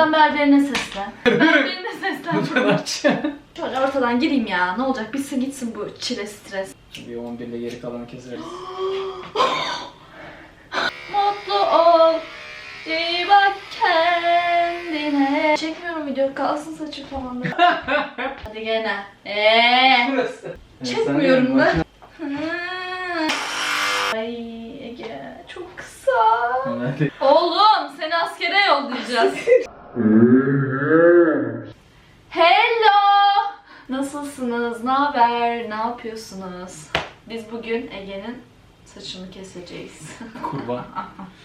Buradan berberine seslen. berberine seslen. Lütfen aç. Şöyle ortadan gireyim ya. Ne olacak? Bitsin gitsin bu çile stres. Bir 11 ile geri kalanı keseriz. Mutlu ol. İyi bak kendine. Çekmiyorum video. Kalsın saçım falan. Hadi gene. Eee. Burası. Çekmiyorum da. Hmm. Ay Ege çok kısa. Oğlum seni askere yollayacağız. Hello. Nasılsınız? Ne haber? Ne yapıyorsunuz? Biz bugün Ege'nin saçını keseceğiz. Kurban.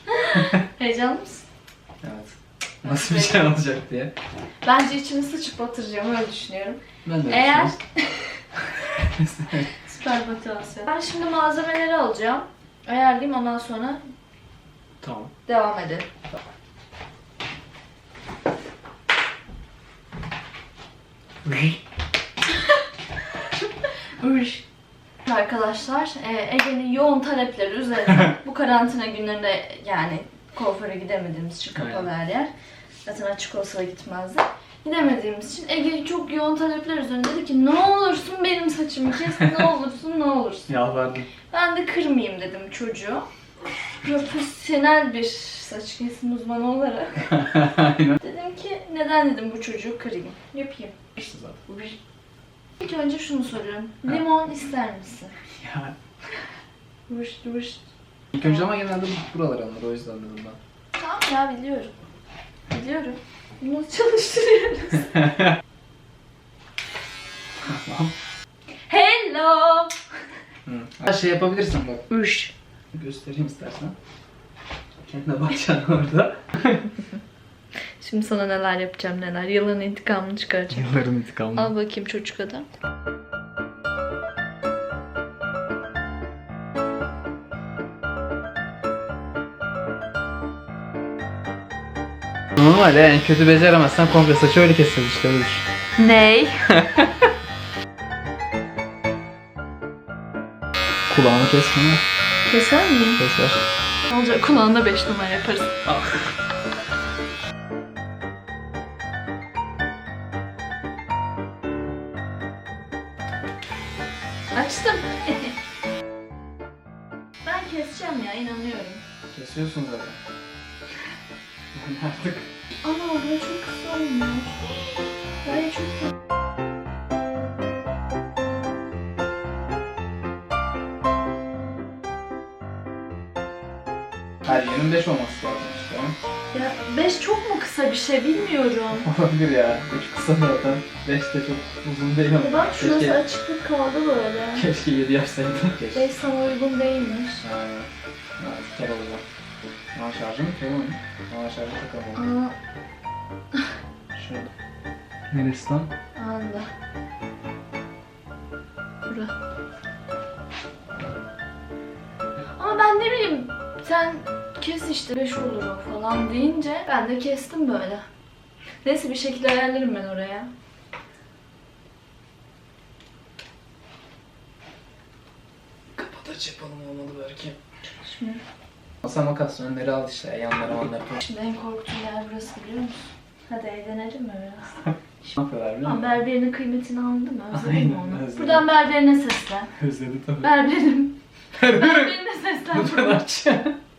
Heyecanlı mısın? Evet. Nasıl bir şey olacak diye. Bence içini sıçıp batıracağım öyle düşünüyorum. Ben de Eğer süper motivasyon. Ben şimdi malzemeleri alacağım. Ayarlayayım ondan sonra tamam. devam edelim. Uş. Arkadaşlar e, Ege'nin yoğun talepleri üzerine bu karantina günlerinde yani kuaföre gidemediğimiz için kapalı her yer. Zaten açık olsa da gitmezdi. Gidemediğimiz için Ege çok yoğun talepler üzerine dedi ki ne olursun benim saçımı kes, ne olursun ne olursun. Yalvardım. Ben de kırmayayım dedim çocuğu. Profesyonel bir saç kesim uzmanı olarak Aynen. dedim ki neden dedim bu çocuğu kırayım, yapayım. İşte zaten. İlk önce şunu soruyorum. Ha. Limon ister misin? Ya. Vışt vışt. İlk önce ama genelde buralar alınır o yüzden dedim ben. Tamam ya biliyorum. Biliyorum. Bunu çalıştırıyoruz. Tamam. Hello. Hı. Şey yapabilirsin bak. Üş. Göstereyim istersen. Kendine bakacaksın orada. Şimdi sana neler yapacağım neler. Yılın intikamını çıkaracağım. Yılların intikamı. Al bakayım çocuk adam. Normal yani kötü beceremezsen komple saçı öyle keseceğiz işte öyle düşün. Ney? Kulağını kesme. Keser miyim? Keser. Ne olacak kulağında 5 numara yaparız. Açtım. ben keseceğim ya inanıyorum. Kesiyorsun zaten. Artık Ana bu çok kısa olmuş. Her yerin 5 olması lazım işte. Ya 5 çok mu kısa bir şey bilmiyorum. Olabilir ya. 3 kısa zaten. 5 de çok uzun değil ama. Bak şurası Keşke, açıklık kaldı böyle. keşke 7 yapsaydın. Keşke. 5 sana uygun değilmiş. Aynen. Evet, tutar o zaman. Ama şarjım koyalım mı? Ama şarjı takalım. Aa, Şurada. Neresi lan? anda. Bura. Ama ben ne bileyim sen kes işte 5 olur o falan deyince ben de kestim böyle. Neyse bir şekilde ayarlarım ben oraya. Kapataç yapalım olmalı belki. Şimdi, Masa makas önleri al işte yanları manları koy. şimdi en korktuğum yer burası biliyor musun? Hadi eğlenelim mi biraz? Ne yapıyorlar biliyor musun? berberinin kıymetini anladın mı? Özledin mi Aynen, onu? özledim. Buradan berberine seslen. Özledi tabii. Berberim. Berberine Lütfen seslen. aç.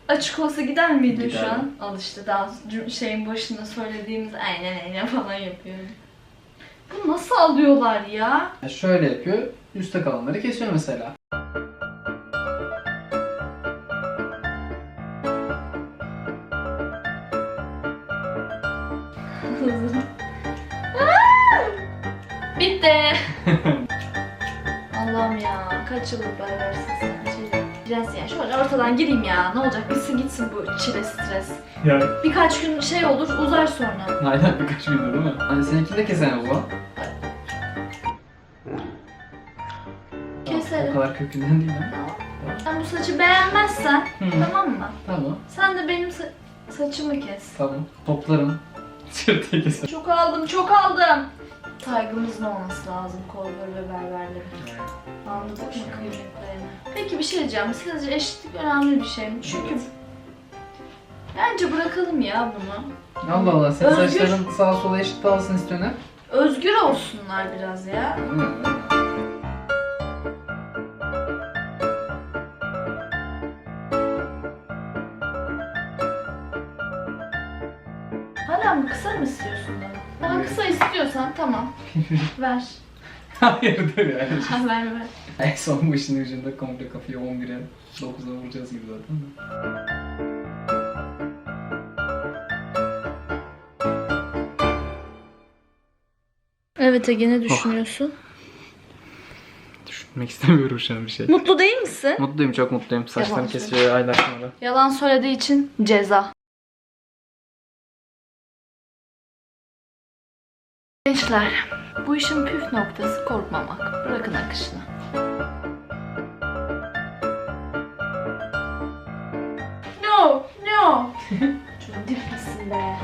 Açık olsa gider miydin şu Giderdim. an? Al işte daha cüm- şeyin başında söylediğimiz aynen aynen falan yapıyorum. Bu nasıl alıyorlar ya? Ya şöyle yapıyor. Üste kalanları kesiyor mesela. Aa! Bitti. Allah'ım ya kaç yıllık berbersin sen. Biraz yani şöyle ortadan gireyim ya. Ne olacak bitsin gitsin bu çile stres. Ya. Birkaç gün şey olur uzar sonra. Aynen birkaç günde değil mi? Hani seninkini de o zaman. Keselim. O kadar kökünden değil ama. Tamam. Sen bu saçı beğenmezsen Hı. tamam mı? Tamam. Sen de benim sa- saçımı kes. Tamam. Toplarım. Sırtı keserim. Çok aldım, çok aldım. Saygımızın olması lazım kuaför ve berberlerin. Anladık mı kıymetlerini? Peki bir şey diyeceğim. Sizce eşitlik önemli bir şey mi? Çünkü. Bence bırakalım ya bunu. Allah Allah senin Özgür. saçların sağa sola eşit dağılsın istiyorsun? Özgür olsunlar biraz ya. Hala mı kısa mı istiyorsun bana? Daha kısa istiyorsan tamam. ver. Hayırdır yani. Ha, ver ver. En son bu işin ucunda komple kafayı 11'e 9'a vuracağız gibi zaten. Evet Ege ne düşünüyorsun? Düşünmek istemiyorum şu an bir şey. Mutlu değil misin? Mutluyum çok mutluyum. Saçlarım Yalan kesiyor aylar sonra. Yalan söylediği için ceza. Gençler, bu işin püf noktası korkmamak. Bırakın akışına. No, no. Çok dip misin be?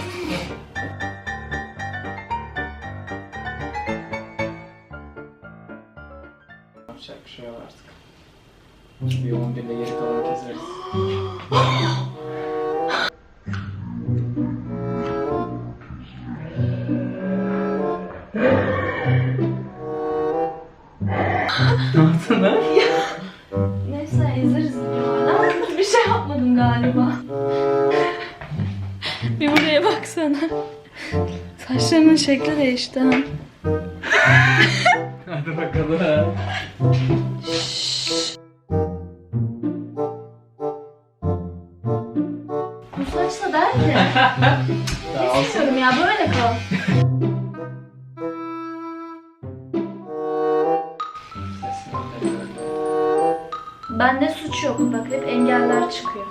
Yapacak bir şey yok artık. Bir 11'le geri kalanı keseriz. Saçlarının şekli değişti ha. Hadi bakalım. Bu saçla der ki. İstiyorum ya böyle kal. Bende suç yok. Bak hep engeller çıkıyor.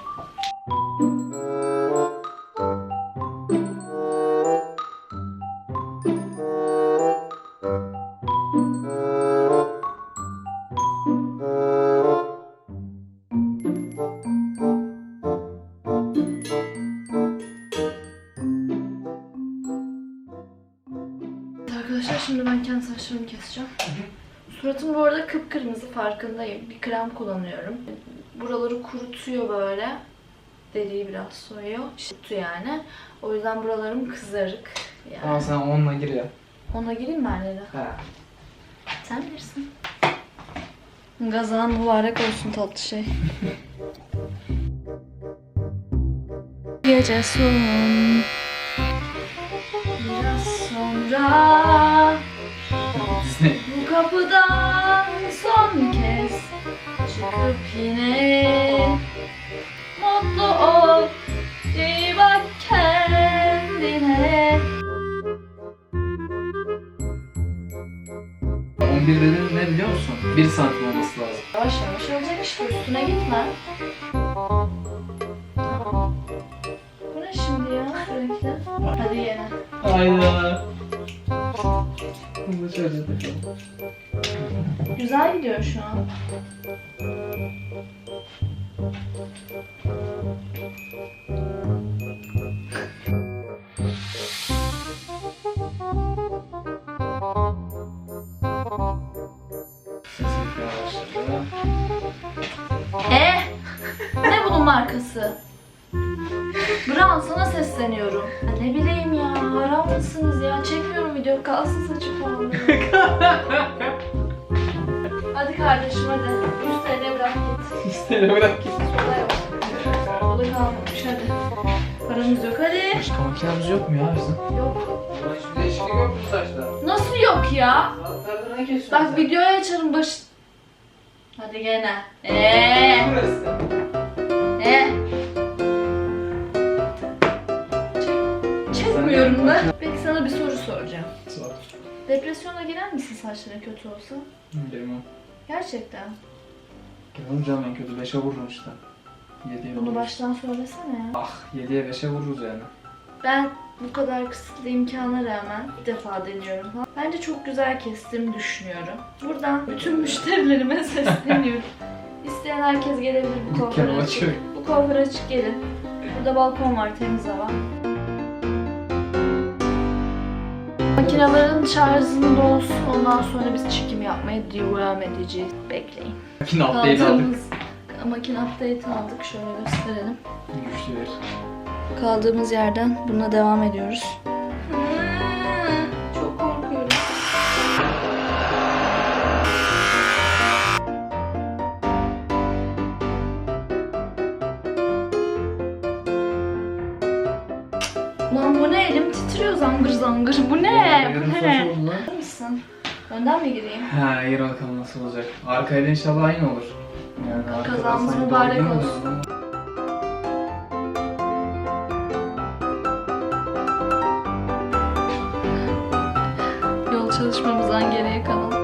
Keseceğim. Suratım bu arada kıpkırmızı farkındayım. Bir krem kullanıyorum. Buraları kurutuyor böyle. Deriyi biraz soyuyor. Şıttı yani. O yüzden buralarım kızarık. Yani. sen onunla gir ya. Ona gireyim mi annene? He. Sen bilirsin. Gazan mübarek olsun tatlı şey. Gece son Biraz sonra kapıdan son kez çıkıp yine şu. Eh! Ne bunun markası? Brown sana sesleniyorum. Ya ne bileyim ya, haram mısınız ya? Çekmiyorum video, kalsın saçı falan. hadi kardeşim hadi. 100 TL bırak git. İstene bırak git. Sola yap. O da kalmamış hadi. Paramız yok hadi. Başka makinemiz yok mu ya bizim? Yok. Ulan hiçbir değişiklik yok mu saçta? Nasıl yok ya? Saatlerdir ne kesiyorsun Bak videoyu açarım baş... Hadi gene. Eee. Burası. Eee. Çekmiyorum da. Peki sana bir soru soracağım. Sor. Depresyona girer misin saçların kötü olsa? Bilmem. Gerçekten. Gidelim canım en kötü 5'e vururuz işte. 7'ye Bunu baştan söylesene ya. Ah 7'ye 5'e vururuz yani. Ben bu kadar kısıtlı imkana rağmen bir defa deniyorum. Bence çok güzel kestiğimi düşünüyorum. Buradan bütün müşterilerime sesleniyorum. İsteyen herkes gelebilir bu kuaföre açık. Bu kuaföre açık gelin. Burada balkon var temiz hava. Makinelerin şarjının dolsun ondan sonra biz çekim yapmaya devam edeceğiz. Bekleyin. Makine update aldık. Aldığımız makine update aldık. Şöyle gösterelim. Güçlü bir. Kaldığımız yerden bununla devam ediyoruz. Lan bu ne? Elim titriyor zangır zangır. Bu ne? Bu ne? Hazır mısın? Önden mi gireyim? Ha iyi bakalım nasıl olacak. Arkaya da inşallah aynı olur. Yani arkada Kazamız sanki mübarek doğru olsun. girmedi ama. Yol çalışmamızdan geriye kalan.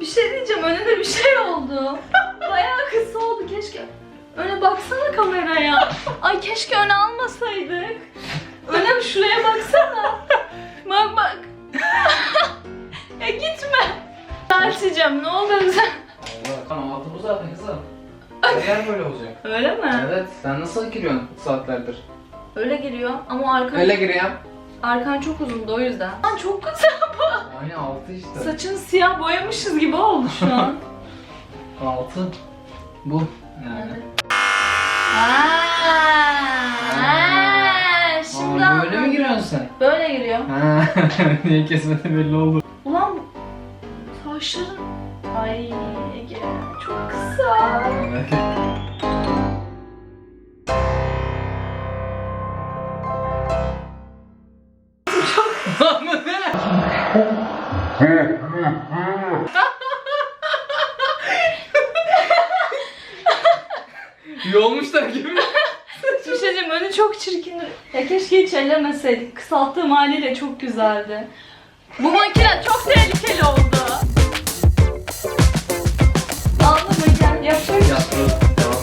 bir şey diyeceğim önünde bir şey oldu. Bayağı kısa oldu keşke. Öne baksana kameraya. Ay keşke öne almasaydık. Öne şuraya baksana. Bak bak. ya gitme. Tartacağım ne olur sen. Tamam altı bu zaten kızım. Eğer böyle olacak. Öyle mi? Evet. Sen nasıl giriyorsun saatlerdir? Öyle geliyor ama arkan, Öyle giriyorum. arkan çok uzundu o yüzden. Lan çok kısa bu. Aynı altı işte. Saçını siyah boyamışız gibi oldu şu an. Altı. Bu. Yani. Aa, şimdi Aa, böyle mi anladım. giriyorsun sen? Böyle giriyor. Ha, niye kesmedi belli oldu. Ulan saçların... Ay Ege çok kısa. Lan bu ne? Yolmuşlar gibi. Bir şey diyeyim önü çok çirkin. Ya ellemeseydik. Kısalttığım haliyle çok güzeldi. Bu makine çok tehlikeli oldu. Gel yapacak bir şey Yaptı. yok.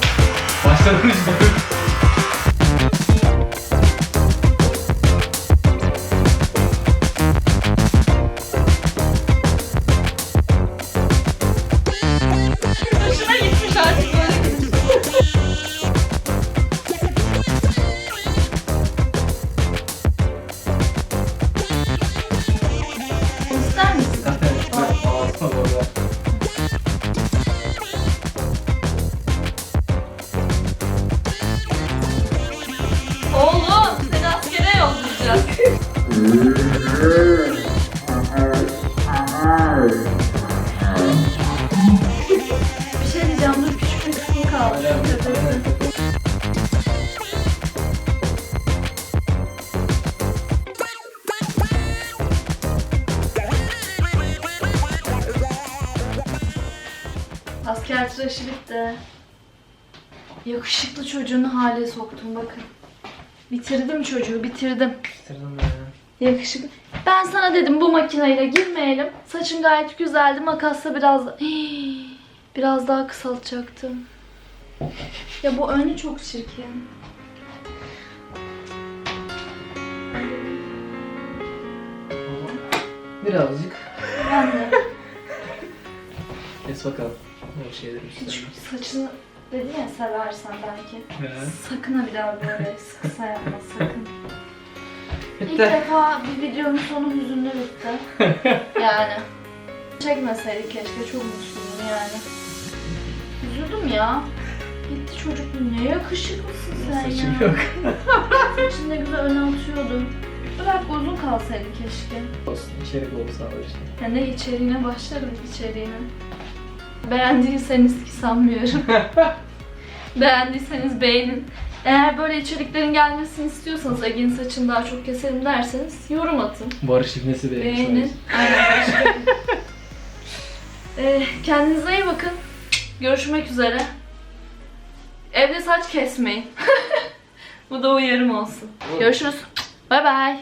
Bir şey diyeceğim dur küçük bir kısmı kaldı. Tıraşı bitti. Yakışıklı çocuğunu hale soktum bakın. Bitirdim çocuğu bitirdim. Bitirdim ben. Yakışıklı. Ben sana dedim bu makineyle girmeyelim. Saçın gayet güzeldi. Makasla biraz da... Hii, biraz daha kısaltacaktım. Ya bu önü çok çirkin. Birazcık. Ben de Kes bakalım. O şeyleri hiç saçını dedin ya seversen belki. Evet. Sakın ha bir daha böyle sıksa yapma sakın. İlk Bitti. defa bir videonun sonu hüzünlü bitti. yani. Çekmeseydik keşke çok mutsuzdum yani. Üzüldüm ya. Gitti çocuk ne yakışıklısın sen Saçım ya. yok. Saçını ne güzel öne atıyordun. Bırak uzun kalsaydı keşke. Olsun içerik olsa var işte. Ya ne içeriğine başlarım içeriğine. Beğendiyseniz ki sanmıyorum. Beğendiyseniz beğenin. Eğer böyle içeriklerin gelmesini istiyorsanız Ege'nin saçını daha çok keselim derseniz yorum atın. Barış İbnesi beğenmiş. Beğenin. Aynen başka. Ee, kendinize iyi bakın. Görüşmek üzere. Evde saç kesmeyin. Bu da uyarım olsun. Görüşürüz. Bay bay.